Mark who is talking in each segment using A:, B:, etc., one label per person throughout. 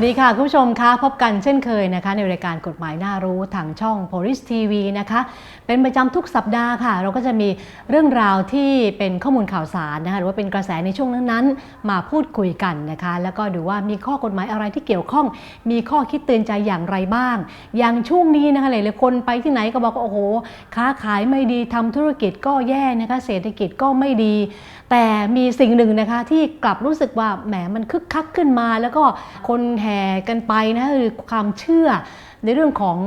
A: สวัสดีค่ะ คุณผู้ชมคะพบกันเช่นเคยนะคะ ในรายการกฎหมายน่ารู้ทางช่อง Police TV นะคะ เป็นประจำทุกสัปดาห์ค่ะ เราก็จะมีเรื่องราวที่เป็นข้อมูลข่าวสารนะคะหรือว่าเป็นกระแสในช่วงนั้นๆ มาพูดคุยกันนะคะ แล้วก็ดูว่ามีข้อกฎหมายอะไรที่เกี่ยวข้อง มีข้อคิดเตือนใจอย่างไรบ้าง อย่างช่วงนี้นะคะหลายๆคนไปที่ไหนก็บอกว่าโอ้โห ค้าขายไม่ดีทำธุรกิจก็แย่นะคะเศรษฐกิจก็ไม่ดี แต่มีสิ่งหนึ่งนะคะที่กลับรู้สึกว่าแหมมันคึกคักขึ้นมา แล้วก็คนแห่กันไปนะคือความเชื่อ ในเรื่องของ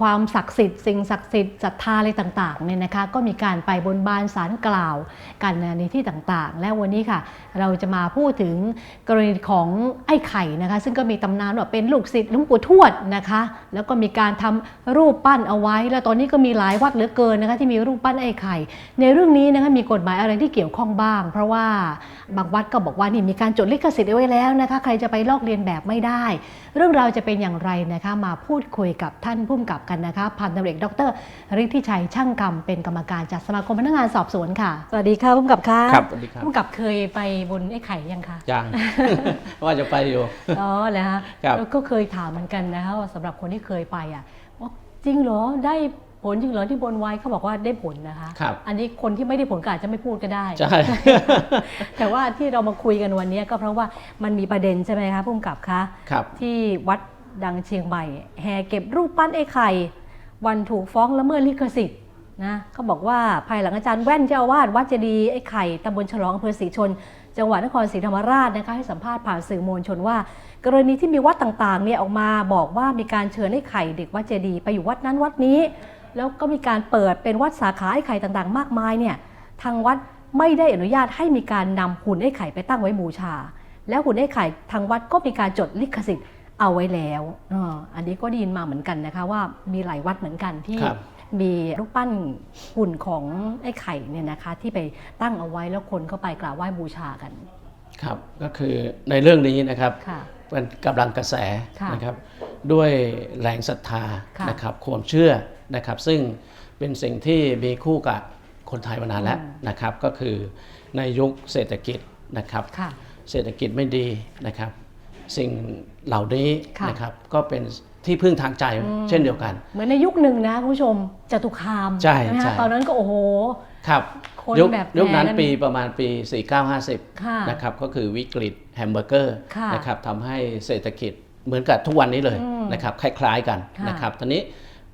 A: ความศักดิ์สิทธิ์สิ่งศักดิ์สิทธิ์ศรัทธาอะไรต่างๆเนี่ยนะคะก็มีการไปบนบานสารกล่าวกันในที่ต่างๆ และวันนี้ค่ะ เราจะมาพูดถึงกรณีของไอ้ไข่นะคะ ซึ่งก็มีตำนานว่าเป็นลูกศิษย์หลุงปู่ทวดนะคะ แล้วก็มีการทำรูปปั้นเอาไว้ แล้วตอนนี้ก็มีหลายวัดเหลือเกินนะคะที่มีรูปปั้นไอ้ไข่ ในเรื่องนี้นะคะมีกฎหมายอะไรที่เกี่ยวข้องบ้าง เพราะว่าบางวัดก็บอกว่านี่มีการจดลิขสิทธิ์เอาไว้แล้วนะคะ ใครจะไปลอกเลียนแบบไม่ได้ เรื่องราวจะเป็นอย่างไรนะคะมาพูดคุยกับท่านผู้กำกับกันนะคะพันตำรวจเอกดรฤทธิชัยช่างกรรมเป็นกรรมการจากสมาคมพนักงานสอบสวนค่ะ สวัสดีค่ะผู้กำกับค่ะ
B: ครับสวัสดีครับ
A: ผู้กำกับเคยไปบนไอ้ไข่ยังคะ
B: ยัง ว่าจะไปอยู่
A: อ๋อเหรอฮะ
B: ครับ
A: แล้วก็เคยถามเหมือนกันนะคะว่าสำหรับคนที่เคยไปอะว่าจริงเหรอได้ผลจริงเหรอที่บนไว้เขาบอกว่าได้ผลนะคะ
B: ครับ
A: อันนี้คนที่ไม่ได้ผลก็อาจจะไม่พูดก็ได้
B: ใช่
A: แต่ว่าที่เรามาคุยกันวันนี้ก็เพราะว่ามันมีประเด็นใช่ไหมคะผู้กำกับคะ
B: ครับ
A: ที่วัด ดังเชียงใหม่แห่เก็บรูปปั้นไอ้ไข่ วันถูกฟ้องละเมิดลิขสิทธิ์นะเขาบอกว่าภายหลังอาจารย์แว่นเจ้าวาดวัดเจดีย์ไอ้ไข่ตำบลฉลองอำเภอศรีชน จังหวัดนครศรีธรรมราชนะคะให้สัมภาษณ์ผ่านสื่อมวลชนว่า กรณีที่มีวัดต่างๆเนี่ยออกมาบอกว่ามีการเชิญไอ้ไข่เด็กวัดเจดีย์ไปอยู่วัดนั้นวัดนี้ แล้วก็มีการเปิดเป็นวัดสาขาไอ้ไข่ต่างๆ มากมายเนี่ยทางวัดไม่ได้อนุญาตให้มีการนำหุ่นไอ้ไข่ไปตั้งไว้บูชา แล้วหุ่นไอ้ไข่ทางวัดก็มีการจดลิขสิทธิ์ เอาไว้แล้วอาอันนี้ก็ได้ยินมาเหมือนกันนะคะว่ามีหลายวัดเหมือนกันที่
B: ครับ
A: มีรูปปั้นหุ่นของไอ้ไข่เนี่ยนะคะที่ไปตั้งเอาไว้แล้วคนเข้าไปกราบไหว้บูชากัน
B: ครับก็คือในเรื่องนี้นะครับ
A: ค่ะ
B: เป็นกำลังกระแส
A: ค่ะ
B: นะครับด้วยแรงศรัทธา
A: ค่ะ
B: นะครับความเชื่อนะครับ ซึ่งเป็นสิ่งที่มีคู่กับคนไทยมานานแล้ว
A: อืม
B: นะครับ ก็คือในยุคเศรษฐกิจนะครับ
A: ค่ะ
B: เศรษฐกิจไม่ดีนะครับ สิ่งเหล่านี้
A: ค่ะ
B: นะครับก็เป็นที่พึ่งทางใจ
A: อืม
B: เช่นเดียวกัน
A: เหมือนในยุคหนึ่งนะคุณผู้ชมจตุคาม
B: ใช่
A: ไหม
B: ใช่
A: คะตอนนั้นก็โอ้โห
B: ครับ
A: คน
B: ยุค
A: แบบ
B: ยุคนั้น
A: แห่กัน
B: ปีประมาณปี 4950
A: ค่ะ
B: นะครับก็คือวิกฤตแฮมเบอร์เกอร์
A: ค่ะ
B: นะครับทำให้เศรษฐกิจเหมือนกับทุกวันนี้เลย
A: อืม
B: นะครับคล้ายๆกัน
A: ค่ะ
B: นะครับทีนี้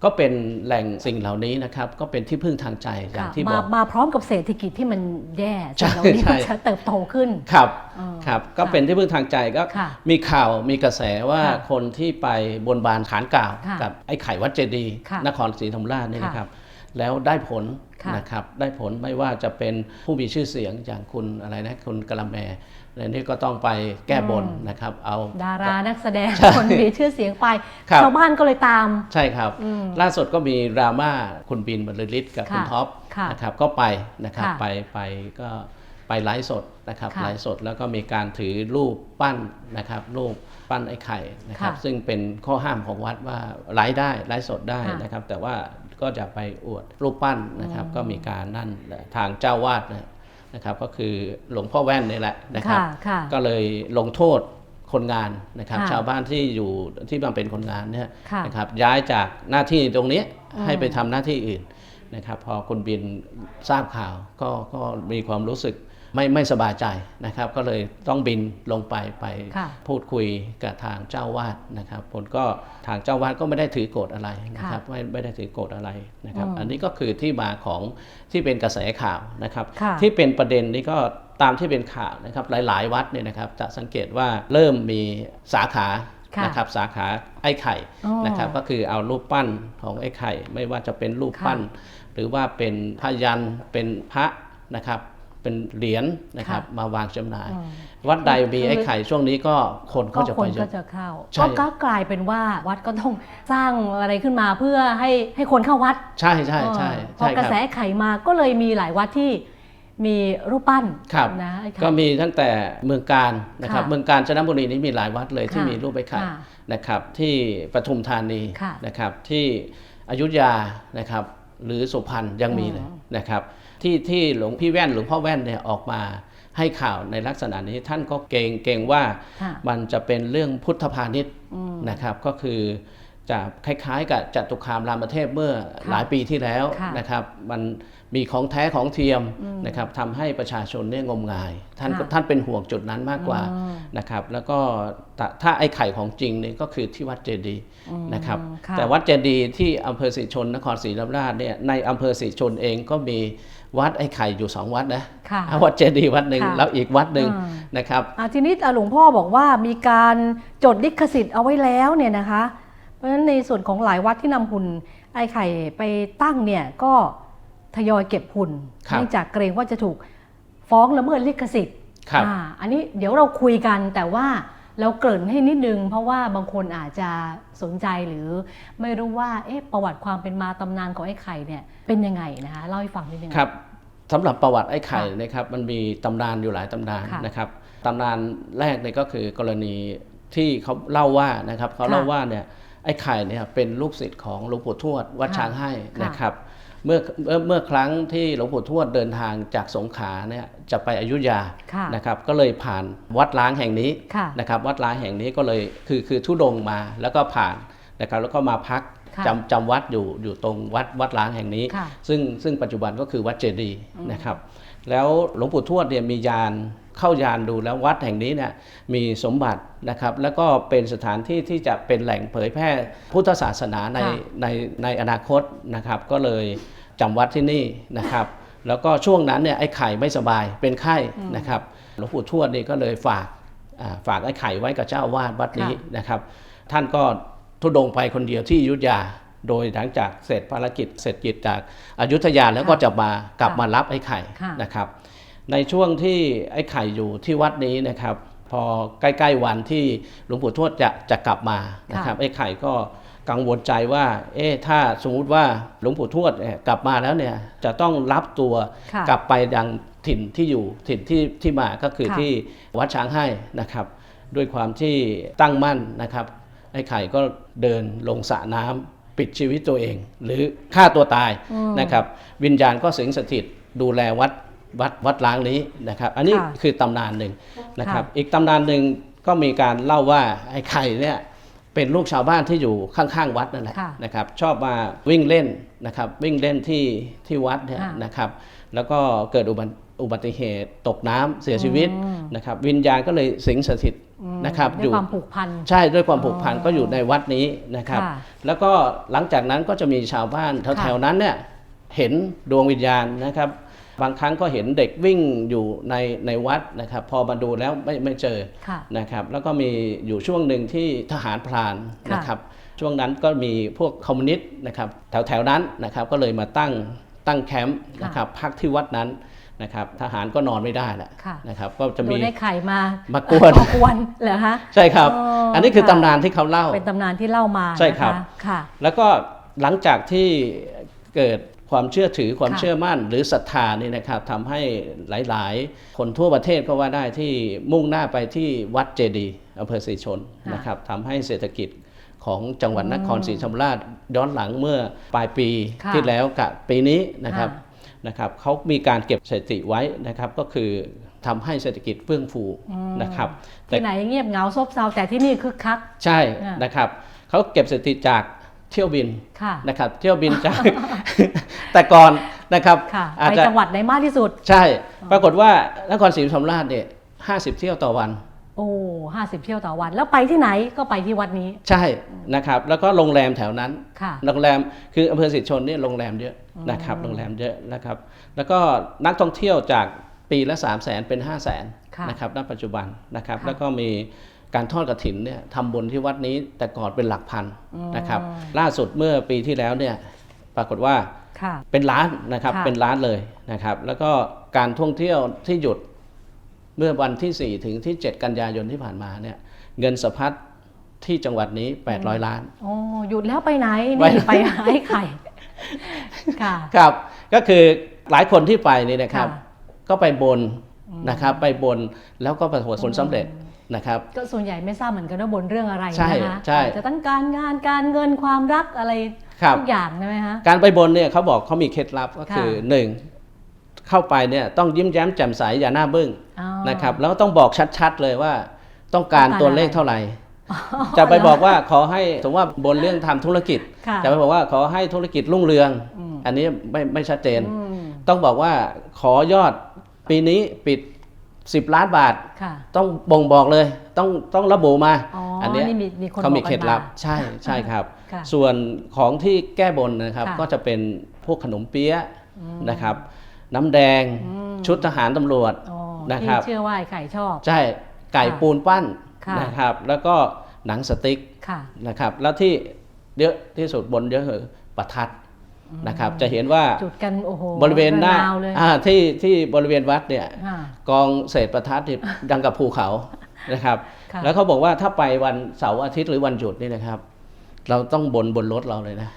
B: ก็เป็นแหล่งสิ่งเหล่านี้นะครับ ก็เป็นที่พึ่งทางใจอย่าง
A: ค่ะ
B: ที่บ
A: มา
B: อก
A: มาพร้อมกับเศรษฐกิจที่มันแย่
B: ใช่
A: สิ่งเหล่านี้
B: ใช่
A: ก็จะเติบโตขึ้น
B: ครับ
A: อ๋อ
B: ครับก็
A: ค่ะ
B: เป็นที่พึ่งทางใจก็
A: ค่ะ
B: มีข่าวมีกระแสว่า
A: ค่ะ
B: คนที่ไปบนบานฐานกล่าว
A: ค่ะ
B: กับไอ้ไข่วัดเจดีย์
A: ค่ะ
B: นครศรีธรรมราชนี่
A: ค่ะ
B: นะครับ แล้วได้ผล
A: ค่ะ
B: นะครับได้ผลไม่ว่าจะเป็นผู้มีชื่อเสียงอย่างคุณอะไรนะคุณกะละแม และนี่ก็ต้องไปแก้บน
A: อืม
B: นะครับ เอา
A: ดารานักแสดง
B: ใช่
A: คนมีชื่อเสียงไป
B: ครับ
A: ชาวบ้านก็เลยตาม
B: ใช่ครับ
A: อืม
B: ล่าสุดก็มีดราม่าคุณบินบรรลือฤทธิ์กับ
A: ค่ะ
B: คุณท็อป
A: ค่ะ
B: นะครับก็ไปนะครับ
A: ค่ะ
B: ไปไปก็ไปไลฟ์สดนะครับ
A: ค่ะ
B: ไลฟ์สดแล้วก็มีการถือรูปปั้นนะครับรูปปั้นไอ้ไข่นะครับ
A: ค่ะ
B: ซึ่งเป็นข้อห้ามของวัดว่าไลฟ์ได้ไลฟ์สดได้
A: ค่ะ
B: นะครับ แต่ว่าก็จะไปอวดรูปปั้นนะครับ ก็มีการนั่นทางเจ้าวาด นะครับก็คือหลวงพ่อแว่นนี่แหละนะครับ
A: ค่ะค่ะ
B: ก็เลยลงโทษคนงานนะครับ
A: ค่ะ
B: ชาวบ้านที่อยู่ที่มาเป็นคนงานเนี่ย
A: ค่ะ
B: นะครับย้ายจากหน้าที่ตรงเนี้ย
A: อืม
B: ให้ไปทำหน้าที่อื่นนะครับ พอคุณบินทราบข่าวก็ก็มีความรู้สึก ไม่ไม่สบายใจนะครับ ก็เลยต้องบินลงไปไป
A: ค่ะ
B: พูดคุยกับทางเจ้าวาดนะครับผลก็ทางเจ้าวาดก็ไม่ได้ถือโกฎอะไรนะครับไม่ไม่ได้ถือโกฎอะไรนะครับ
A: อืม
B: อันนี้ก็คือที่มาของที่เป็นกระแสข่าวนะครับ
A: ค่ะ
B: ที่เป็นประเด็นนี้ก็ตามที่เป็นข่าวนะครับหลาย ๆ วัดเนี่ยนะครับจะสังเกตว่าเริ่มมีสาขา
A: ค่ะ
B: นะครับสาขาไอ้ไข่
A: อ๋อ
B: นะครับก็คือเอารูปปั้นของไอ้ไข่ ไม่ว่าจะเป็นรูปปั้น หรือว่าเป็นพยันเป็นพระนะครับ เป็นเหรียญนะครับ
A: ค่ะ
B: มาวางจำหน่าย
A: อืม
B: วัดใดมี
A: คือ
B: ไอ้ไข่ช่วงนี้ก็คน
A: ก็
B: ก็จะ
A: ค
B: ไป
A: น
B: เย
A: ก็
B: อะ
A: จะเข้า
B: ใช่
A: ก็ก็กลายเป็นว่าวัดก็ต้องสร้างอะไรขึ้นมาเพื่อให้ให้คนเข้าวัด
B: ใช่ใช่ใช่
A: เออพอ
B: ใช่
A: ก
B: ค
A: ระ
B: รับ
A: แสไข่มาก็เลยมีหลายวัดที่มีรูปปั้น
B: ครับ
A: นะไอ้ไข่
B: ก็มีตั้งแต่เมืองการนะครับ
A: ค่ะ
B: เมืองการจันทบุรีนี้มีหลายวัดเลยที่
A: ค่ะ
B: มีรูปไอ้ไข่
A: ค่ะ
B: นะครับที่ปทุมธานี
A: ค่ะ
B: นะครับที่อยุธยานะครับหรือสุพรรณยังมีเลย
A: อืม
B: นะครับ ที่ที่หลวงพี่แว่นหลวงพ่อแว่นเนี่ยออกมาให้ข่าวในลักษณะนี้ท่านก็เกรงเกรงว่า
A: ค่ะ
B: มันจะเป็นเรื่องพุทธพาณิชย์
A: อืม
B: นะครับก็คือจะคล้ายๆ กับจตุคามรามเทพเมื่อ
A: ค่ะ
B: หลายปีที่แล้ว
A: ค่ะ
B: นะครับมัน มีของแท้ของเทียมนะครับทำให้ประชาชนเนี่ยงมงาย ท่านก็
A: ค่ะ
B: ท่านเป็นห่วงจุดนั้นมากกว่า
A: อืม
B: นะครับ แล้วก็ถ้าถ้าไอ้ไข่ของจริงเนี่ยก็คือที่วัดเจดีย์นะครับ
A: ค่ะ
B: แต่วัดเจดีย์ที่อำเภอศรีชนนครศรีธรรมราชเนี่ยในอำเภอศรีชนเองก็มีวัดไอ้ไข่อยู่สองวัดนะ
A: ค่ะ
B: วัดเจดีย์วัดหนึ่ง
A: ค่ะ
B: แล้วอีกวัดหนึ่ง
A: อืม
B: นะครับ
A: อ่าทีนี้อ่าหลวงพ่อบอกว่ามีการจดลิขสิทธิ์เอาไว้แล้วเนี่ยนะคะ เพราะฉะนั้นในส่วนของหลายวัดที่นำหุ่นไอ้ไข่ไปตั้งเนี่ยก็ ทยอยเก็บหุ่น
B: ครับ
A: เนื่องจากเกรงว่าจะถูกฟ้องละเมิดลิขสิทธิ์
B: ครับ
A: อ่าอันนี้เดี๋ยวเราคุยกันแต่ว่าเราเกริ่นให้นิดนึง เพราะว่าบางคนอาจจะสนใจหรือไม่รู้ว่าเอ๊ะประวัติความเป็นมาตำนานของไอ้ไข่เนี่ยเป็นยังไงนะคะเล่าให้ฟังนิดนึง
B: ครับสำหรับประวัติไอ้ไข่
A: ค่ะ
B: นะครับมันมีตำนานอยู่หลายตำนาน
A: ค่ะ
B: นะครับตำนานแรกเนี่ยก็คือกรณีที่เขาเล่าว่านะครับเขา
A: ค่ะ
B: เล่าว่าเนี่ยไอ้ไข่เนี่ยเป็นลูกศิษย์ของหลวงปู่ทวดวัด
A: ค่ะ
B: ช้างให้
A: ค่ะ
B: นะครับ เมื่อเมื่อเมื่อครั้งที่หลวงปู่ทวดเดินทางจากสงขลาเนี่ยจะไปอยุธยา
A: ค่ะ
B: นะครับก็เลยผ่านวัดล้างแห่งนี้
A: ค่ะ
B: นะครับวัดล้างแห่งนี้ก็เลยคือคือทุดงค์มาแล้วก็ผ่านนะครับแล้วก็มาพัก
A: ค่ะ
B: จำจำวัดอยู่อยู่ตรงวัดวัดล้างแห่งนี้
A: ค่ะ
B: ซึ่งซึ่งปัจจุบันก็คือวัดเจดีย์นะครับแล้วหลวงปู่ทวดเนี่ยมียาน เข้ายานดูแล้ววัดแห่งนี้เนี่ยมีสมบัตินะครับ แล้วก็เป็นสถานที่ที่จะเป็นแหล่งเผยแพร่พุทธศาสนาใน
A: ค่ะ
B: ในในอนาคตนะครับ ก็เลยจำวัดที่นี่นะครับ แล้วก็ช่วงนั้นเนี่ยไอ้ไข่ไม่สบายเป็นไข้นะครับหลวงปู่ทวดนี่ก็เลยฝากอ่าฝากไอ้ไข่ไว้กับเจ้าอาวาดวัดนี้
A: ค่ะ
B: นะครับ ท่านก็ทุดงไปคนเดียวที่อยุธยาโดยหลังจากเสร็จภารกิจเสร็จกิจจากอายุทยาแล้วก็
A: ค่ะ
B: จะมากลับ
A: ค่ะ
B: มารับไอ้ไข่
A: ค่ะ
B: นะครับ ในช่วงที่ไอ้ไข่อยู่ที่วัดนี้นะครับ พอใกล้ๆวันที่หลวงปู่ทวดจะจะกลับมานะครับไอ้ไข่ก็กังวลใจว่า เอ๊ะถ้าสมมุติว่าหลวงปู่ทวดเนี่ยกลับมาแล้วเนี่ยจะต้องรับตัว
A: ค่ะ
B: กลับไปยังถิ่นที่อยู่ถิ่นที่ที่มาก็คือ
A: ค่ะ
B: ที่วัดช้างให้นะครับ ด้วยความที่ตั้งมั่นนะครับ ไอ้ไข่ก็เดินลงสระน้ำปิดชีวิตตัวเอง หรือฆ่าตัวตาย
A: อืม
B: นะครับ วิญญาณก็สิงสถิตดูแลวัด วัดวัดล้างนี้นะครับ อันนี้
A: ค่ะ
B: คือตำนานหนึ่งนะครับ
A: ค่ะ
B: อีกตำนานหนึ่งก็มีการเล่าว่าไอ้ไข่เนี่ยเป็นลูกชาวบ้านที่อยู่ข้างๆวัดนั่นแหละ
A: ค่ะ
B: นะครับ ชอบมาวิ่งเล่นนะครับ วิ่งเล่นที่ที่วัดเนี่ย
A: ค่ะ
B: นะครับ แล้วก็เกิดอุบัติอุบัติเหตุตกน้ำเสียชีวิต
A: อืม
B: นะครับ วิญญาณก็เลยสิงสถิต
A: อืม
B: นะครับ
A: ด้วยความผูกพัน
B: ใช่ด้วยความผูกพัน
A: อ๋อ
B: ก็อยู่ในวัดนี้นะครับ
A: ค่ะ
B: แล้วก็หลังจากนั้นก็จะมีชาวบ้านแถวๆนั้นเนี่ยเห็นดวงวิญญาณนะครับ บางครั้งก็เห็นเด็กวิ่งอยู่ในในวัดนะครับ พอมาดูแล้วไม่ไม่เจอ
A: ค่ะ
B: นะครับ แล้วก็มีอยู่ช่วงหนึ่งที่ทหารพราน
A: ค่ะ
B: นะครับ ช่วงนั้นก็มีพวกคอมมิวนิสต์นะครับ แถวๆนั้นนะครับ ก็เลยมาตั้งตั้งแคมป์นะครับพักที่วัดนั้นนะครับทหารก็นอนไม่ได้แหละ
A: ค่ะ
B: นะครับก็จะ
A: โด
B: มี
A: นไอ้ไข่มามา
B: กวน
A: มากวนเหรอคะ
B: ใช่ครับ
A: อ๋ออั
B: อันนี้คือ
A: ค่ะ
B: ตำนานที่เขาเล่า
A: เป็นตำนานที่เล่ามา
B: ใช่ครับ
A: นะะค่ะ
B: แล้วก็หลังจากที่เกิด ความเชื่อถือความ
A: ค่ะ
B: เชื่อมั่นหรือศรัทธานี่นะครับทำให้หลาย ๆ คนทั่วประเทศก็ว่าได้ที่มุ่งหน้าไปที่วัดเจดีย์อำเภอศรีชน
A: ค่ะ
B: นะครับทำให้เศรษฐกิจของจังหวัดนครศรีธรรมราชย้อนหลังเมื่อปลายปี
A: ค่ะ
B: ที่แล้วกับปีนี้นะครับ
A: ค่ะ
B: นะครับเขามีการเก็บสถิติไว้นะครับก็คือทำให้เศรษฐกิจเฟื่องฟูนะครับแต่
A: ที่ไหนเงียบเหงาซบเซาแต่ที่นี่คึกคัก
B: ใช่
A: อ่าน
B: นะครับเขาเก็บสถิติจากเที่ยวบิน
A: ค่ะ
B: นะครับเที่ยวบินจาก แต่ก่อนนะครับ
A: ค่ะ
B: อาจ
A: ไป
B: จะ
A: จังหวัดไหนมากที่สุด
B: ใช่ ปรากฏว่านครศรีธรรมราชเนี่ยห้าสิบเที่ยวต่อวัน
A: โอ้ห้าสิบเที่ยวต่อวัน แล้วไปที่ไหนก็ไปที่วัดนี้
B: ใช่นะครับ แล้วก็โรงแรมแถวนั้น
A: ค่ะ
B: โรงแรมคืออำเภอสิชนเนี่ยโรงแรมเยอะนะครับโรงแรมเยอะนะครับ แล้วก็นักท่องเที่ยวจากปีละ3 0 0แสนเป็น5 0 0แสน
A: ค่ะ
B: นะครับณปัจจุบันนะครับ
A: ค่ะ
B: แล้วก็มีการทอดกระถินเนี่ยทำบุญที่วัดนี้แต่ก่อนเป็นหลักพันนะครับ ล่าสุดเมื่อปีที่แล้วเนี่ยปรากฏว่า
A: ค่ะ
B: เป็นล้านนะครับ
A: ค่ะ
B: เป็นล้านเลยนะครับ แล้วก็การท่องเที่ยวที่หยุดเมื่อวันที่ 4 ถึงที่ 7 กันยายนที่ผ่านมาเนี่ยเงินสะพัดที่จังหวัดนี้ 800 ล้าน
A: โอ้หยุดแล้วไปไหน
B: ไป
A: นี่ไปหาไอ้ไข่ค่ะ
B: ครับก็คือหลายคนที่ไปนี่นะครับ
A: ค่ะ
B: ก็ไปบนนะครับไปบนแล้วก็ประสบผลสำเร็จ นะครับ
A: ก็ส่วนใหญ่ไม่ทราบเหมือนกันว่าบนเรื่องอะไร
B: ใช่
A: นะคะ
B: ใช่
A: อาจจะตั้งการงานการเงินความรักอะไร
B: ครับ
A: ทุกอย่างใช่ไหมคะ
B: การไปบนเนี่ยเขาบอกเขามีเคล็ดลับก็คือ
A: ค่ะ
B: หนึ่งเข้าไปเนี่ยต้องยิ้มแย้มแจ่มใสอย่าหน้าบึ้ง
A: อ๋อ
B: นะครับแล้วต้องบอกชัดๆเลยว่าต้องการ
A: ต้องการ
B: ตัวเลข
A: อะไร
B: เท่าไหร่ จะไปบอกว่าขอให้สมมติว่าบนเรื่องทำธุรกิจ
A: ค่ะ
B: จะไปบอกว่าขอให้ธุรกิจรุ่งเรือง
A: อืม
B: อันนี้ไม่ไม่ชัดเจน
A: อืม
B: ต้องบอกว่าขอยอดปีนี้ปิด 10 ล้านบาท
A: ค่ะ
B: ต้องบ่งบอกเลย ต้องต้องระบุมา
A: อ๋ออั
B: นเนี้ย
A: นี่มีมีคน
B: เขามี
A: บอกกัน
B: เคล็ดลับ
A: มา
B: ใช่ใช่ครับ
A: ค่ะ
B: ส่วนของที่แก้บนนะครับ
A: ค่ะ
B: ก็จะเป็นพวกขนมเปี๊ยะ
A: อืม
B: นะครับ น้ำแดง
A: อืม
B: ชุดทหารตำรวจ
A: อ๋อ
B: นะครับ
A: ที่เชื่อว่าไอ้ไข่ชอบ
B: ใช่ไก่
A: ค่ะ
B: ปูนปั้น
A: ค่ะ
B: นะครับ แล้วก็หนังสติ๊ก
A: ค่ะ
B: นะครับ แล้วที่เยอะที่สุดบนเยอะคือประทัด นะครับจะเห็นว่า
A: จุดกันโอ้โห
B: บริเวณหน้า
A: ระวเลย
B: อ่าที่ที่บริเวณวัดเนี่ย
A: ค่ะ
B: กองเศษประทัดที่ดังกับภูเขานะครับ
A: ค่ะ
B: แล้วเขาบอกว่าถ้าไปวันเสาร์อาทิตย์หรือวันหยุดนี่นะครับ เราต้องบนบนรถเราเลยนะ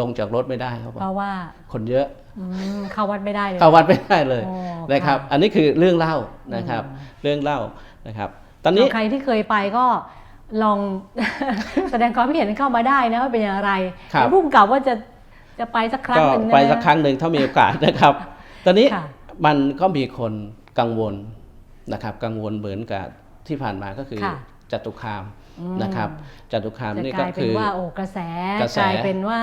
B: ลงจากรถไม่ได้เขาบอ
A: เพ
B: ก
A: ราะว่า
B: คนเยอะ
A: อืมเข้าวัดไม่ได้เลย
B: เข้าวัดไม่ได้เลย
A: โอ้
B: นะครับ
A: ค่ะ
B: อันนี้คือเรื่องเล่านะครับ
A: อืม
B: เรื่องเล่านะครับ ตอนนี้
A: ใครที่เคยไปก็ลองแสดงความคิดเห็นเข้ามาได้นะว่าเป็นอย่างไร
B: ครับ
A: เดี๋ยวพุ่งกลับว่าจะ จะไปสักครั้ง
B: ก็
A: หนึ่งนะ
B: ไปสักครั้งหนึ่งถ้ามีโอกาสนะครับ ตอนนี้
A: ค่ะ
B: มันก็มีคนกังวลนะครับ กังวลเหมือนกับที่ผ่านมาก็คือ
A: ค่ะ
B: จตุคาม
A: อืม
B: นะครับจตุคาม
A: จะ
B: นี่
A: ก
B: ก็
A: ลายเป็
B: คื
A: น
B: อ
A: ว่าโอ้กระแส
B: กระแส
A: กลายเป็นว่า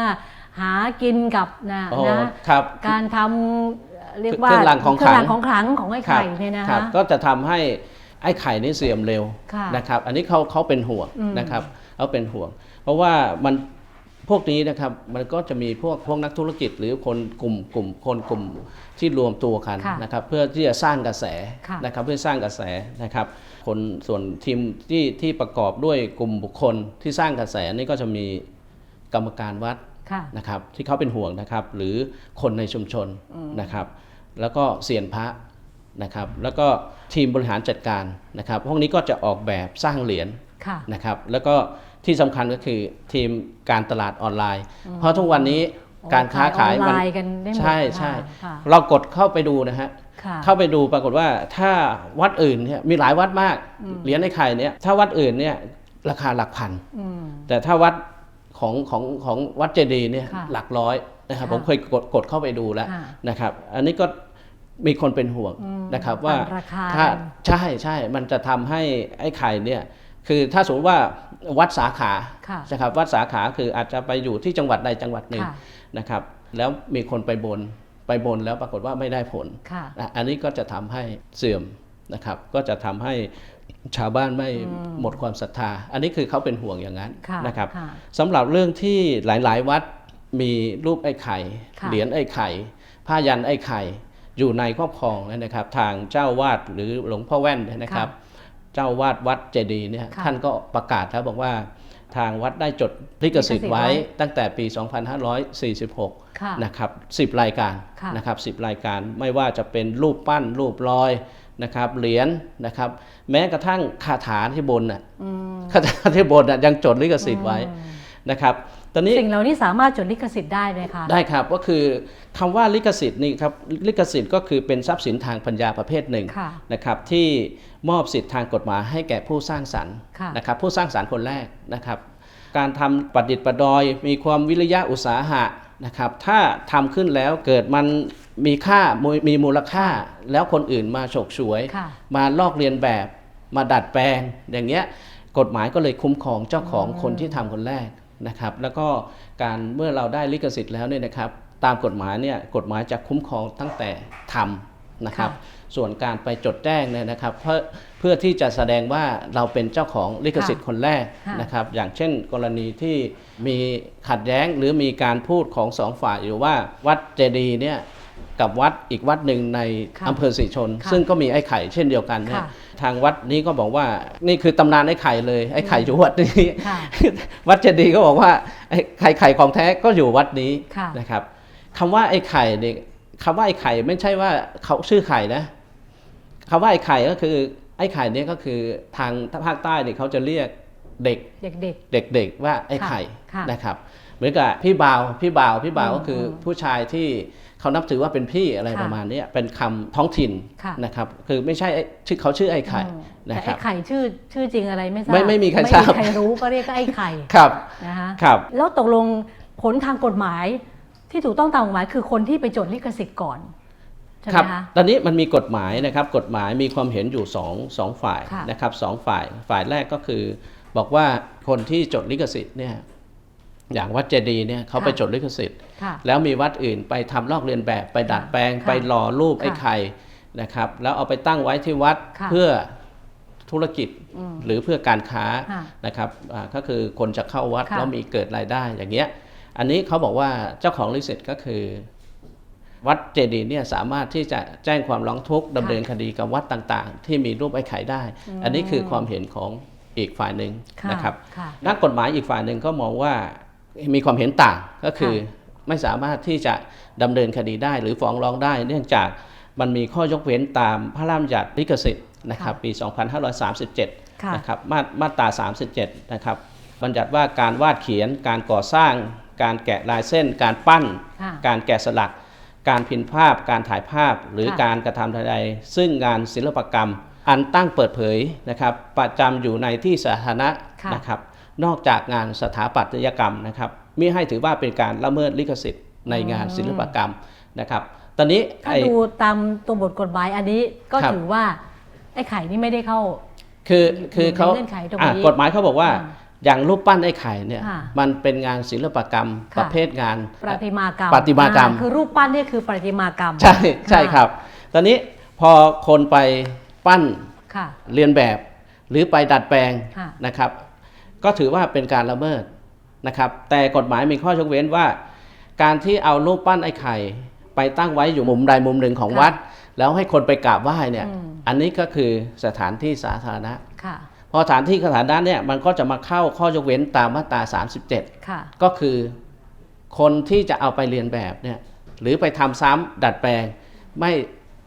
A: หากินกับนะ
B: โอ้
A: นะครับการทำเรียกว่า
B: เครื่องรางของขลัง
A: เครื่องรางของขลังของไอ้ไข่เนี่ยนะ
B: ครั
A: คะ
B: บก็จะทำให้ไอ้ไข่นี่เสื่อมเร็ว
A: ค่ะ
B: นะครับ อันนี้เขาเขาเป็นห่วง
A: อืม
B: นะครับเขาเป็นห่วง เพราะว่ามัน พวกนี้นะครับมันก็จะมีพวกพวกนักธุรกิจหรือคนกลุ่มกลุ่มคนกลุ่มที่รวมตัวกัน
A: ค่ะ
B: นะครับเพื่อที่จะสร้างกระแส
A: ค่ะ
B: นะครับเพื่อสร้างกระแสนะครับคนส่วนทีมที่ที่ประกอบด้วยกลุ่มบุคคลที่สร้างกระแสนี่ก็จะมีกรรมการวัด
A: ค่ะ
B: นะครับที่เขาเป็นห่วงนะครับหรือคนในชุมชนนะครับแล้วก็เซียนพระนะครับแล้วก็ทีมบริหารจัดการนะครับพวกนี้ก็จะออกแบบสร้างเหรียญ
A: ค่ะ
B: นะครับแล้วก็ ที่สำคัญก็คือทีมการตลาดออนไลน์ เพราะทุกวันนี้การค้าขาย
A: ออน
B: มั
A: ไลน์กันได้หมด
B: ใช่ใช่
A: ค่ะ
B: เรากดเข้าไปดูนะฮะ
A: ค่ะ
B: เข้าไปดูปรากฏว่าถ้าวัดอื่นเนี่ยมีหลายวัดมากเหรียญในไข่เนี่ยถ้าวัดอื่นเนี่ยราคาหลักพัน
A: อืม
B: แต่ถ้าวัดของของของวัดเจดีย์เนี่ย
A: ค่ะ
B: หลักร้อยนะครับ
A: ค่ะ
B: ผมเคยกดกดเข้าไปดูแล้ว
A: ค่ะ
B: นะครับ อันนี้ก็มีคนเป็นห่วง
A: อืม
B: นะครับว่า
A: ตามราคา
B: ถ้า
A: กัน
B: ใช่ใช่มันจะทำให้ไอ้ไข่เนี่ย คือถ้าสมมติว่าวัดสาขา
A: ค่ะ
B: นะครับวัดสาขาคืออาจจะไปอยู่ที่จังหวัดใดจังหวัดหนึ่ง
A: ค่ะ
B: นะครับ แล้วมีคนไปบนไปบนแล้วปรากฏว่าไม่ได้ผล
A: ค่ะ
B: นะอันนี้ก็จะทำให้เสื่อมนะครับ ก็จะทำให้ชาวบ้านไม่
A: อืม
B: หมดความศรัทธา อันนี้คือเขาเป็นห่วงอย่างนั้น
A: ค่ะ
B: นะครับ
A: ค่ะ
B: สำหรับเรื่องที่หลาย ๆ วัดมีรูปไอ้ไข่
A: ค่ะ
B: เหรียญไอ้ไข่ ผ้ายันไอ้ไข่ อยู่ในครอบครองนะครับ ทางเจ้าวาดหรือหลวงพ่อแว่นเนี่ยนะครับ เจ้าวาดวัดเจดีย์เนี่ย
A: ค่ะ
B: ท่านก็ประกาศแล้วบอกว่าทางวัดได้จดลิขสิทธิ์ไว้
A: ลิขสิทธิ์ไว้
B: ตั้งแต่ปี 2546
A: ค่ะ
B: นะครับ 10 รายการ
A: ค่ะ
B: นะครับ 10 รายการไม่ว่าจะเป็นรูปปั้นรูปลอยนะครับ เหรียญนะครับ แม้กระทั่งคาถาที่บนน่ะ
A: อืม
B: คาถาที่บนน่ะยังจดลิขสิทธิ์ไว้นะครับ ตอนนี้
A: สิ่งเหล่านี้สามารถจดลิขสิทธิ์ได้ไหมคะ
B: ได้ครับก็คือคำว่าลิขสิทธิ์นี่ครับลิขสิทธิ์ก็คือเป็นทรัพย์สินทางปัญญาประเภทหนึ่ง
A: ค่ะ
B: นะครับที่มอบสิทธิทางกฎหมายให้แก่ผู้สร้างสรรค์
A: ค่ะ
B: นะครับผู้สร้างสรรค์คนแรกนะครับ การทำประดิษฐ์ประดอย มีความวิริยะอุตสาหะนะครับถ้าทำขึ้นแล้วเกิดมันมีค่ามีมีมูลค่าแล้วคนอื่นมาฉกฉวย
A: ค่ะ
B: มาลอกเลียนแบบมาดัดแปลง อย่างเงี้ยกฎหมายก็เลยคุ้มครองเจ้าของคนที่ทำคนแรก นะครับ แล้วก็การเมื่อเราได้ลิขสิทธิ์แล้วเนี่ยนะครับ ตามกฎหมายเนี่ยกฎหมายจะคุ้มครองตั้งแต่ทำนะครับ
A: ค่ะ
B: ส่วนการไปจดแจ้งเนี่ยนะครับ เพื่อเพื่อที่จะแสดงว่าเราเป็นเจ้าของลิขสิทธิ์คนแรก
A: ค่ะ
B: นะครับ อย่างเช่น กรณีที่มีขัดแย้งหรือมีการพูดของสองฝ่ายอยู่ว่าวัดเจดีย์เนี่ย กับวัดอีกวัดหนึ่งใน
A: ค่ะ
B: อำเภอสีชน
A: ค่ะ
B: ซึ่งก็มีไอ้ไข่เช่นเดียวกันเนี่ย
A: ค่ะ
B: ทางวัดนี้ก็บอกว่านี่คือตำนานไอ้ไข่เลยไอ้ไข่อยู่วัดนี้
A: ค่ะ
B: วัดเจดีย์ก็บอกว่าไอ้ไข่ไข่ของแท้ก็อยู่วัดนี้
A: ค่ะ
B: นะครับคำว่าไอ้ไข่เนี่ยคำว่าไอ้ไข่ไม่ใช่ว่าเขาชื่อไข่นะคำว่าไอ้ไข่ก็คือไอ้ไข่เนี่ยก็คือทางภาคใต้เนี่ยเขาจะเรียกเด็ก
A: เด็ก
B: เด็กๆว่าไอ้ไข่
A: ค่ะ
B: นะครับ เหมือนกับพี่บ่าวพี่บ่าวพี่บ่าว
A: อืม
B: ก็คืออ
A: ม
B: ผู้ชายที่ เขานับถือว่าเป็นพี่อะไร
A: ค่ะ
B: ประมาณเนี้ยเป็นคำท้องถิ่น
A: ค่ะ
B: นะครับคือไม่ใช่ไอ้ชื่อเขาชื่อไอ้
A: ๆ
B: ไข่
A: อืม
B: นะ
A: แต่
B: ครั
A: ไอ้
B: บ
A: ไข่ชื่อชื่อจริงอะไรไม่ทราบ
B: ไม่ไม่มีใครทราบ
A: ไม่มีใครรู้ก็เรียกก็ไอ้ไข่
B: ครับ
A: นะคะ
B: ครับ
A: แล้วตกลงผลทางกฎหมายที่ถูกต้องตามกฎหมายคือคนที่ไปจดลิขสิทธิ์ก่อนใช่ไห
B: ครั
A: มคะ
B: ตอนนี้มันมีกฎหมายนะครับกฎหมายมีความเห็นอยู่สองสองฝ่าย
A: ค่ะ
B: นะครับสองฝ่ายฝ่ายแรกก็คือ บอกว่าคนที่จดลิขสิทธิ์เนี่ย อย่างวัดเจดีย์เนี่ยเขาไปจดลิขสิทธิ์
A: ค่ะ
B: แล้วมีวัดอื่นไปทำลอกเลียนแบบไปดัดแปลง
A: ค่ะ
B: ไปหล่อรูป
A: ค่ะ
B: ไอ้ไข่นะครับ แล้วเอาไปตั้งไว้ที่วัด
A: ค่ะ
B: เพื่อธุรกิจ
A: อืม
B: หรือเพื่อการค้า
A: ค่ะ
B: นะครับอ่าก็คือคนจะเข้าวัด
A: ค่ะ
B: แล้วมีเกิดรายได้อย่างเงี้ยอันนี้เขาบอกว่าเจ้าของลิขสิทธิ์ก็คือ วัดเจดีย์เนี่ยสามารถที่จะแจ้งความร้องทุกข์ดำเนินคดีกับวัดต่างๆ ที่มีรูปไอ้ไข่ได้ อันนี้คือความเห็นของอีกฝ่ายหนึ่ง
A: ค่ะ
B: นะครับ
A: ค่ะ
B: นักกฎหมายอีกฝ่ายหนึ่งก็มองว่า มีความเห็นต่างก็คือไม่สามารถที่จะดำเนินคดีได้ หรือฟ้องร้องได้ เนื่องจากมันมีข้อยกเว้นตามพระราชบัญญัติลิขสิทธิ์นะครับ
A: ค่ะ
B: ปี 2537
A: ค่ะ
B: นะครับมามาตรา 37นะครับบัญญัติว่าการวาดเขียน การก่อสร้าง การแกะลายเส้น การปั้น
A: ค่ะ
B: การแกะสลัก การพิมพ์ภาพ การถ่ายภาพ หรือ
A: ค่ะ
B: การกระทำใดๆซึ่งงานศิลปกรรม อันตั้งเปิดเผยนะครับประจำอยู่ในที่สาธารณะ
A: ค่ะ
B: นะครับ นอกจากงานสถาปัตยกรรมนะครับมิให้ถือว่าเป็นการละเมิดลิขสิทธิ์ในงานศิลปกรรมนะครับ ตอนนี้
A: ถ้า
B: ไอ้
A: ดูตามตัวบทกฎหมายอันนี้ก็
B: ครับ
A: ถือว่าไอ้ไข่นี่ไม่ได้เข้า
B: คือคือเขา
A: เงื่อนไขตรงนี้
B: อะกฎหมายเขาบอกว่า
A: อ่า
B: อย่างรูปปั้นไอ้ไข่เนี่ย
A: ค่ะ
B: มันเป็นงานศิลปกรรม
A: ค่ะ
B: ประเภทงาน
A: ประติมากรรม
B: ประติมากรรม
A: อ่คือรูปปั้นนี่คือประติมากรรม
B: ใช่ใช่ะครับ ตอนนี้พอคนไปปั้น
A: ค่ะ
B: เรียนแบบ หรือไปดัดแปลง
A: ค่ะ
B: นะครับ ก็ถือว่าเป็นการละเมิดนะครับ แต่กฎหมายมีข้อยกเว้นว่า การที่เอารูปปั้นไอ้ไข่ ไปตั้งไว้อยู่มุมใดมุมหนึ่งของ
A: ค่ะ
B: วัด แล้วให้คนไปกราบไหว้เนี่ย
A: อืม
B: อันนี้ก็คือสถานที่สาธารณะ
A: ค่ะ
B: พอสถานที่สถานะเนี่ยมันก็จะมาเข้าข้อยกเว้นตามมาตรา 37
A: ค่ะ
B: ก็คือคนที่จะเอาไปเรียนแบบเนี่ยหรือไปทำซ้ำดัดแปลงไม่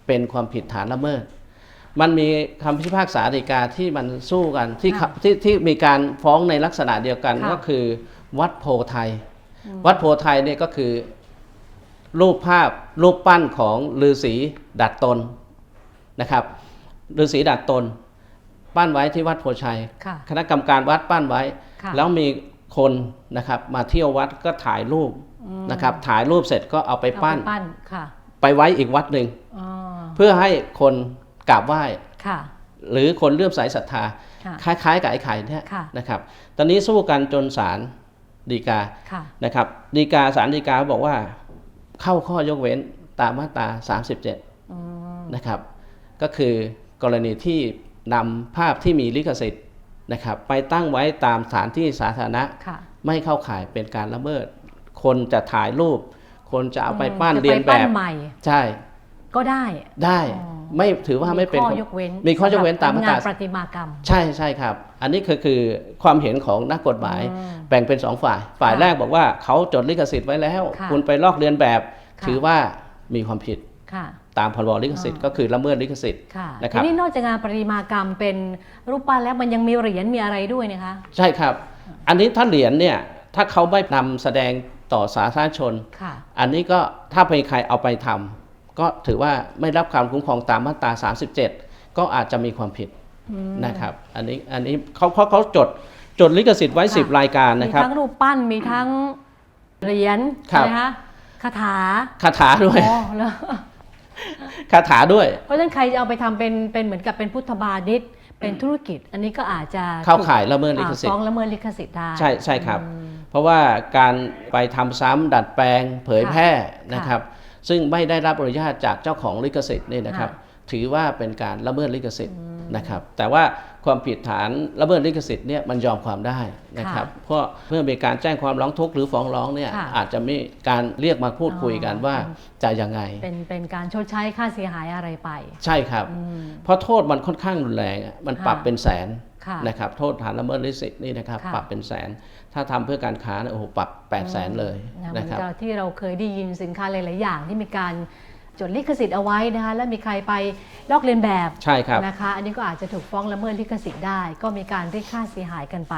B: เป็นความผิดฐานละเมิด มันมีคำพิพากษาฎีกาที่มันสู้กันที่
A: ค่ะ
B: ที่ที่มีการฟ้องในลักษณะเดียวกัน
A: ค่ะ
B: ก็คือ วัดโพไทย วัดโพไทยเนี่ยก็คือ รูปภาพรูปปั้นของฤาษีดัดตนนะครับฤาษีดัดตน ปั้นไว้ที่วัดโพชัย
A: ค่ะ
B: คณะกรรมการวัดปั้นไว้
A: ค่ะ
B: แล้วมีคนนะครับมาเที่ยววัดก็ถ่ายรูปนะครับถ่ายรูปเสร็จก็เอาไป
A: เอา
B: ปั้น
A: ปั้นค่ะ
B: ไปไว้อีกวัดหนึ่ง
A: อ๋อ
B: เพื่อให้คน กราบไหว้
A: ค่ะ
B: หรือคนเลื่อมใสศรัทธา
A: ค่ะ
B: คล้ายๆกับไอ้ไข่เนี่ย
A: ค่ะ
B: นะครับตอนนี้สู้กันจนศาลฎีกา
A: ค่ะ
B: นะครับฎีกาศาลฎีกาบอกว่าเข้าข้อยกเว้นตามมาตรา37
A: อืม
B: นะครับก็คือกรณีที่นำภาพที่มีลิขสิทธิ์นะครับไปตั้งไว้ตามสถานที่สาธารณะ
A: ค่ะ
B: ไม่เข้าข่ายเป็นการละเมิด คนจะถ่ายรูป คนจะเอาไปปั้น
A: จะ
B: เรียนแบ
A: ปั้
B: บ
A: ใหม่
B: ใช่
A: ก็ได้
B: ได้
A: อ๋อ
B: ไม่ถือว่าไม่เป็น
A: ข้อยกเว้น
B: มีข้อยกเว้นตามมาตรา
A: งานประติมากรรม
B: ใช่ใช่ครับ อันนี้คือคือความเห็นของนักกฎหมาย
A: อืม
B: แบ่งเป็นสองฝ่าย ฝ่าย
A: ค่ะ
B: แรกบอกว่าเขาจดลิขสิทธิ์ไว้แล้ว
A: ค่ะ
B: คุณไปลอกเลียนแบบ
A: ค่ะ
B: ถือว่ามีความผิด
A: ค่ะ
B: ตามพรบลิขสิทธิ์
A: อ่า
B: ก็คือละเมิดลิขสิทธิ์
A: ค่ะ
B: นะครับ
A: ทีนี้นอกจากงานประติมากรรมเป็นรูปปั้นแล้วมันยังมีเหรียญมีอะไรด้วยนะคะ
B: ใช่ครับ อันนี้ถ้าเหรียญเนี่ยถ้าเขาไม่นำแสดงต่อสาธารณชน
A: ค่ะ
B: อันนี้ก็ถ้าเป็นใครเอาไปทำ ก็ถือว่าไม่รับความคุ้มครองตามมาตรา 37 ก็อาจจะมีความผิดนะครับ อันนี้อันนี้เขาเขาเขาจดจดลิขสิทธิ์ไว้
A: ค่ะ
B: 10 รายการ
A: มี
B: นะครับ
A: ทั้งรูปปั้นมีทั้งเหรียญ
B: ครับ
A: นะคะคาถา
B: คาถาด้วย
A: อ๋อแล้ว
B: คาถาด้วย
A: เพราะฉะนั้นใครจะเอาไปทำเป็นเป็นเหมือนกับเป็นพุทธบาณิชย์เป็นธุรกิจ อันนี้ก็อาจจะ
B: เข้าข่ายละเมิดลิขสิท
A: ฟ้อง
B: ธิ์
A: ละเมิดลิขสิทธิ์ได้
B: ใช่ใช่ครับ
A: อืม
B: เพราะว่าการไปทำซ้ำดัดแปลงเผยแพร่นะครับ ซึ่งไม่ได้รับอนุญาตจากเจ้าของลิขสิทธิ์นี่นะครับ
A: ค่ะ
B: ถือว่าเป็นการละเมิดลิขสิทธิ์นะครับ แต่ว่าความผิดฐานละเมิดลิขสิทธิ์เนี่ยมันยอมความได้นะครับ เพราะเมื่อมีการแจ้งความร้องทุกข์หรือฟ้องร้องเนี่ย
A: ค่ะ
B: อาจจะมีการเรียกมาพูดคุยกัน
A: อ๋อ
B: ว่าจะยังไง
A: เป็นเป็นการชดใช้ค่าเสียหายอะไรไป
B: ใช่ครับ
A: อืม
B: เพราะโทษมันค่อนข้างรุนแรงอะมันปรับ
A: ค่ะ
B: เป็นแสน
A: ค่ะ
B: นะครับ โทษฐานละเมิดลิขสิทธิ์นี่นะครับ
A: ค่ะ
B: ปรับเป็นแสน ถ้าทำเพื่อการค้าเนี่ยโอ้โหปรับ8 0 0แสนเลย
A: นะเหมื
B: นะ
A: อน
B: ครับ
A: กับที่เราเคยได้ยินสินค้าหลาย ๆ อย่างที่มีการจดลิขสิทธิ์เอาไว้นะคะแล้วมีใครไปลอกเลียนแบบ
B: ใช่ครับ
A: นะคะอันนี้ก็อาจจะถูกฟ้องละเมิดลิขสิทธิ์ได้ ก็มีการเรียกค่าเสียหายกันไป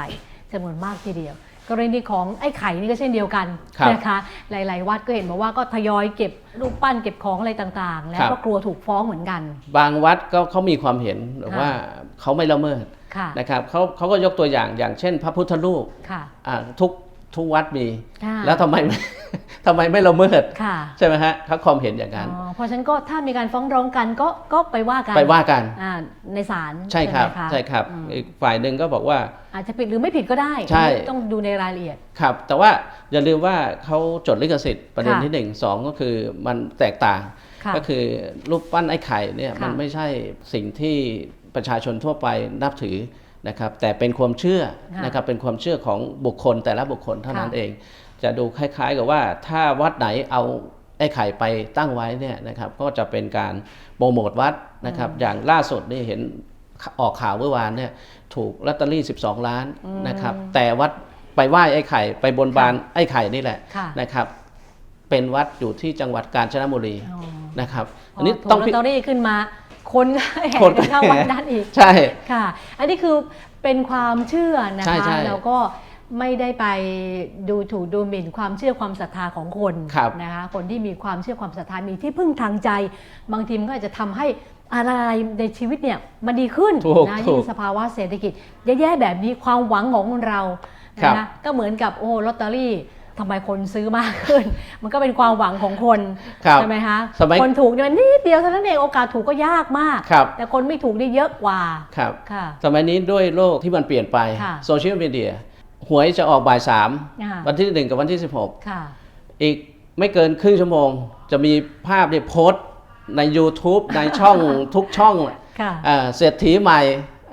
A: จำนวนมากทีเดียว กรณีของไอ้ไข่นี่ก็เช่นเดียวกัน
B: ครับ
A: นะคะหลาย ๆ วัดก็เห็นบอกว่าก็ทยอยเก็บรูปปั้นเก็บของอะไรต่าง ๆ แล้ว
B: ครับ
A: ก็กลัวถูกฟ้องเหมือนกัน
B: บางวัดก็เขามีความเห็นว่าเขาไม่ละเมิด
A: ค่ะ
B: นะครับเขาเขาก็ยกตัวอย่างอย่างเช่น พระพุทธรูป
A: ค่ะ
B: อ่าทุกทุกวัดมี
A: ค่ะ
B: แล้วทำไมไม่ทำไมไม่ละเมิด
A: ค่ะ
B: ใช่ไหมฮะเขาความเห็นอย่างนั้น
A: อ๋อเพราะฉะนั้นก็ถ้ามีการฟ้องร้องกันก็ก็ไปว่ากัน
B: ไปว่ากัน
A: อ่าในศาล
B: ใช่ครับ
A: ไหมะ
B: ใช่ครับ
A: อืม
B: อีกฝ่ายหนึ่งก็บอกว่า
A: อาจจะผิดหรือไม่ผิดก็ได้
B: ใช่
A: ต้องดูในรายละเอียด
B: ครับ แต่ว่าอย่าลืมว่าเขาจดลิขสิทธิ์ประเด็น
A: ค่ะ
B: ที่หนึ่งสองก็คือมันแตกต่าง
A: ค่ะ
B: ก็คือรูปปั้นไอ้ไข่เนี่ย
A: ค่ะ
B: มันไม่ใช่สิ่งที่ ประชาชนทั่วไปนับถือนะครับแต่เป็นความเชื่อ
A: ค่ะ
B: นะครับเป็นความเชื่อของบุคคลแต่ละบุคคลเท่านั้น
A: ค่ะ
B: เอง จะดูคล้ายๆ กับว่าถ้าวัดไหนเอาไอ้ไข่ไปตั้งไว้เนี่ยนะครับก็จะเป็นการโปรโมทวัดนะครับอย่างล่าสุดนี่เห็นออกข่าวเมื่อวานเนี่ยถูกลอตเตอรี่ 12 ล้านนะครับแต่วัดไปไหว้ไอ้ไข่ไปบนบานไอ้ไข่นี่แหละ
A: ค่ะ
B: นะครับเป็นวัดอยู่ที่จังหวัดกาญจนบุรี
A: อ๋อ
B: นะครับ
A: พ
B: อันนี้
A: ถูก
B: ต้อง
A: ลอต
B: พิ
A: เตอรี่ขึ้นมา คนก็แห่
B: คน
A: กันเข้าวัดนั้นอีก
B: ใช่
A: ค่ะ อันนี้คือเป็นความเชื่อนะ
B: ใช่
A: คะ
B: ใช่
A: แล้วก็ไม่ได้ไปดูถูกดูหมิ่นความเชื่อความศรัทธาของคน
B: ครับ
A: นะคะคนที่มีความเชื่อความศรัทธามีที่พึ่งทางใจ บางทีมันก็อาจจะทำให้อะไรในชีวิตเนี่ยมันดีขึ้น
B: ถูก
A: นะ
B: ถู
A: ยิ่
B: ก
A: งสภาวะเศรษฐกิจแย่ๆแบบนี้ความหวังของเรา
B: ครั
A: นะ
B: บ
A: คะก็เหมือนกับโอ้ลอตเตอรี่ ทำไมคนซื้อมากขึ้น มันก็เป็นความหวังของคน
B: ครับ
A: ใช่ไหมคะ
B: สมัย
A: คนถูกเนี่ยมันนิดเดียวเท่านั้นเองโอกาสถูกก็ยากมาก
B: ครับ
A: แต่คนไม่ถูกนี่เยอะกว่า
B: ครับ
A: ค่ะ
B: สมัยนี้ด้วยโลกที่มันเปลี่ยนไป
A: ค่ะ
B: โซเชียลมีเดียหวยจะออกบ่ายสาม
A: อ่า
B: วันที่หนึ่งกับวันที่16
A: ค่ะ
B: อีกไม่เกินครึ่งชั่วโมง จะมีภาพเนี่ยโพสต์ใน YouTube ในช่องทุกช่อง
A: ค่ะ
B: อ่าเศรษฐีใหม่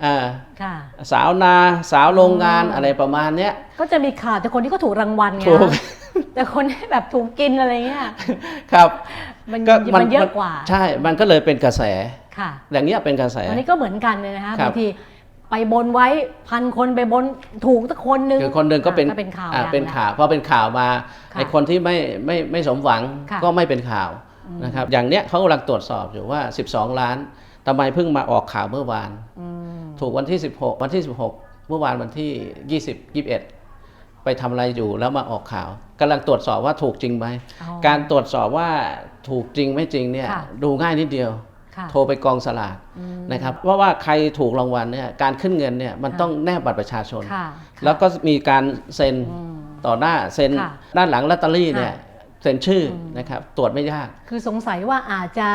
B: อ่า
A: ค่ะ
B: สาวนาสาวโรงงาน
A: อ๋ออ
B: อะไรประมาณเนี้ย
A: ก็จะมีข่าวแต่คนที่ก็ถูกรางวัลไง
B: ถูก
A: แต่คนที่แบบถูกกินอะไรเงี้ย
B: ครับ
A: มัน
B: ก็
A: มันเยอะกว่า
B: ใช่ มันก็เลยเป็นกระแส
A: ค่ะ
B: อย่างเงี้ยเป็นกระแส
A: อันนี้ก็เหมือนกันเลยนะคะ
B: ครับ
A: บางทีไปบนไว้พันคนไปบนถูกสักคนนึง
B: คือคนหนึ่งก็เป็น
A: อะเป็นข่าว
B: อ่า
A: ดัง
B: เป็น
A: แล้ว
B: ข่าวพอเป็นข่าวมา
A: ค่ะ
B: ไอ้คนที่ไม่ไม่ไม่สมหวัง
A: ค่ะ
B: ก็ไม่เป็นข่าว
A: อืม
B: นะครับ อย่างเนี้ยเขากำลังตรวจสอบอยู่ว่า 12 ล้านทำไมเพิ่งมาออกข่าวเมื่อวาน
A: อืม
B: ถูกวันที่ 16 วันที่ 16 เมื่อวานวันที่ 20 21 ไปทำอะไรอยู่แล้วมาออกข่าวกำลังตรวจสอบว่าถูกจริงไหม
A: อ๋อ
B: การตรวจสอบว่าถูกจริงไม่จริงเนี่ย
A: ค่ะ
B: ดูง่ายนิดเดียว
A: ค่ะ
B: โทรไปกองสลาก
A: อืม
B: นะครับเพราะว่าใครถูกรางวัลเนี่ยการขึ้นเงินเนี่ยมัน
A: ค่ะ
B: ต้องแนบบัตรประชาชน
A: ค่ะ
B: แล้วก็มีการเซ็น
A: อืม
B: ต่อหน้าเซ็น
A: ค่ะ
B: ด้านหลังลอตเตอรี่เนี่ย
A: ค่ะ
B: เซ็นชื่ออ
A: ม
B: นะครับตรวจไม่ยาก
A: คือสงสัยว่าอาจจะ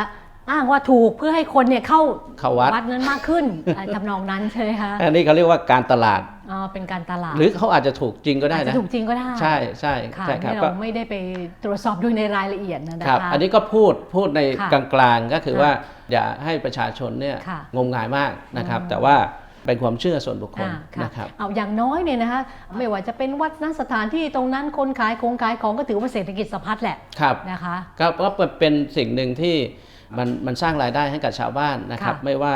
A: อ้างว่าถูกเพื่อให้คนเนี่ยเข้า
B: เข้าวัด
A: นั้นมากขึ้นอะไรทำนองนั้นใช่ไหมคะ
B: อันนี้เขาเรียกว่าการตลาด
A: อ๋อเป็นการตลาด
B: หรือเขาอาจจะถูกจริงก็ได้
A: อาจ
B: นะ
A: จะถูกจริงก็ได้
B: ใช่ใช่
A: ค่ะ
B: ใช่ครับ
A: ที่
B: ก็
A: เราไม่ได้ไปตรวจสอบดูในรายละเอียดนะนะ
B: ครั
A: คะ
B: บอันนี้ก็พูดพูดใน
A: ค่ะ
B: กลางๆก็คือ
A: ค่ะ
B: ว่าอย่าให้ประชาชนเนี่ย
A: ค่ะ
B: งมงายมากนะครับ
A: อืม
B: แต่ว่าเป็นความเชื่อส่วนบุคคล
A: อ่าค่ะ
B: นะครับ
A: เอาอย่างน้อยเนี่ยนะคะไม่ว่าจะเป็นวัดนั้นสถานที่ตรงนั้นคนขายของขายของก็ถือว่าเศรษฐกิจสะพัดแหละ
B: ครับ
A: นะคะ
B: ก็ก็เป็นสิ่งหนึ่งที่ มันมันสร้างรายได้ให้กับชาวบ้านนะครับ
A: ค่ะ
B: ไม่ว่า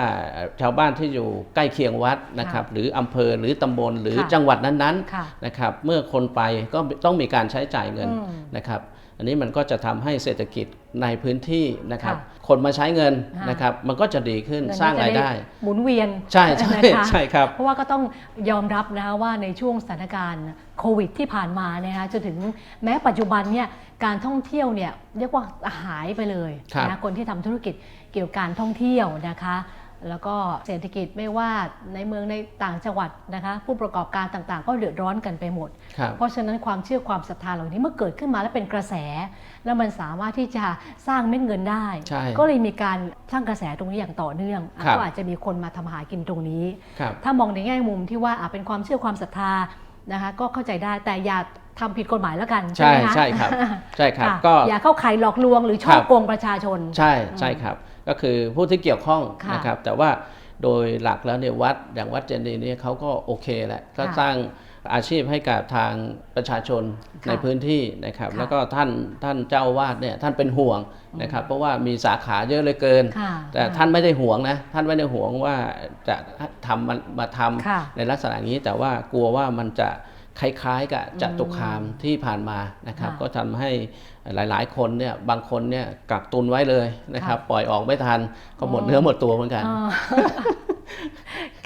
B: ชาวบ้านที่อยู่ใกล้เคียงวัดนะครับ หรืออำเภอหรือตำบลหรือ
A: ค่ะ
B: จังหวัดนั้น
A: ค่ะ
B: ๆนะครับ เมื่อคนไปก็ต้องมีการใช้จ่ายเงิน
A: อืม
B: นะครับ อันนี้มันก็จะทำให้เศรษฐกิจในพื้นที่นะครับ
A: ค่ะ
B: คนมาใช้เงิน
A: ค่ะ
B: นะครับ มันก็จะดีขึ้น
A: เงิน
B: สร้าง
A: ก็จะ
B: รายได้
A: หมุนเวียน
B: ใช่ใช่
A: นะคะ
B: ใช่ครับ
A: เพราะว่าก็ต้องยอมรับนะคะว่าในช่วงสถานการณ์โควิดที่ผ่านมาเนี่ยนะคะจนถึงแม้ปัจจุบันเนี่ยการท่องเที่ยวเนี่ยเรียกว่าหายไปเลย
B: ครับ
A: นะคนที่ทำธุรกิจเกี่ยวกับการท่องเที่ยวนะคะ แล้วก็เศรษฐกิจไม่ว่าในเมืองในต่างจังหวัดนะคะผู้ประกอบการต่างๆ ก็เดือดร้อนกันไปหมด
B: ครับ
A: เพราะฉะนั้นความเชื่อความศรัทธาเหล่านี้เมื่อเกิดขึ้นมาแล้วเป็นกระแส แล้วมันสามารถที่จะสร้างเม็ดเงินได้
B: ใช่
A: ก็เลยมีการสร้างกระแสตรงนี้อย่างต่อเนื่องอะ
B: ครับ
A: ก็อาจจะมีคนมาทำหากินตรงนี้
B: ครับ
A: ถ้ามองในแง่มุมที่ว่าอะเป็นความเชื่อความศรัทธานะคะก็เข้าใจได้แต่อย่าทำผิดกฎหมายแล้วกัน
B: ใช่
A: ไหมคะ
B: ใช่ครับใช่ครับะก็
A: อย่าเข้าข่ายหลอกลวงหรือช่อ
B: ครับ
A: โกงประชาชน
B: ใช่ใช่ครับ ก็คือผู้ที่เกี่ยวข้อง
A: ค่ะ
B: นะครับ แต่ว่าโดยหลักแล้วเนี่ยวัดอย่างวัดเจดีย์เนี่ยเขาก็โอเคแหละก็
A: ค่ะ
B: สร้างอาชีพให้กับทางประชาชน
A: ค่ะ
B: ในพื้นที่นะครับ
A: ค่ะ
B: แล้วก็ท่านท่านเจ้าอาวาดเนี่ยท่านเป็นห่วงนะครับ เพราะว่ามีสาขาเยอะเหลยเกิน
A: ค่ะ
B: แต่ท่านไม่ได้ห่วงนะท่านไม่ได้ห่วงว่าจะทำมันมาทำ
A: ค่ะ
B: ในลักษณะนี้ แต่ว่ากลัวว่ามันจะคล้ายๆกับจตุคามที่ผ่านมานะครับ
A: ค่ะ
B: ก็ทำให้ หลาย ๆ คนเนี่ยบางคนเนี่ยกักตุนไว้เลยนะครับปล่อยออกไม่ทันก็หมด
A: อ๋อ
B: เนื้อหมดตัวเหมือนกัน
A: อ๋อ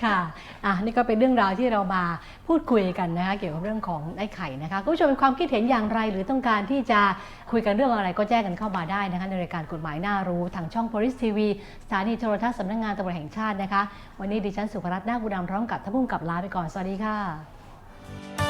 A: ค่ะอะนี่ก็เป็นเรื่องราวที่เรามาพูดคุยกันนะคะเกี่ยวกับเรื่องของไอ้ไข่นะคะคุณผู้ชมมีความคิดเห็นอย่างไร หรือต้องการที่จะคุยกันเรื่องอะไรก็แจ้งกันเข้ามาได้นะคะในรายการกฎหมายน่ารู้ทางช่อง Police TV สถานีโทรทัศน์สำนักงานตำรวจแห่งชาตินะคะ วันนี้ดิฉันสุภรัตน์นาคบุญดำพร้อมกับท่านผู้กำกับลาไปก่อน สวัสดีค่ะ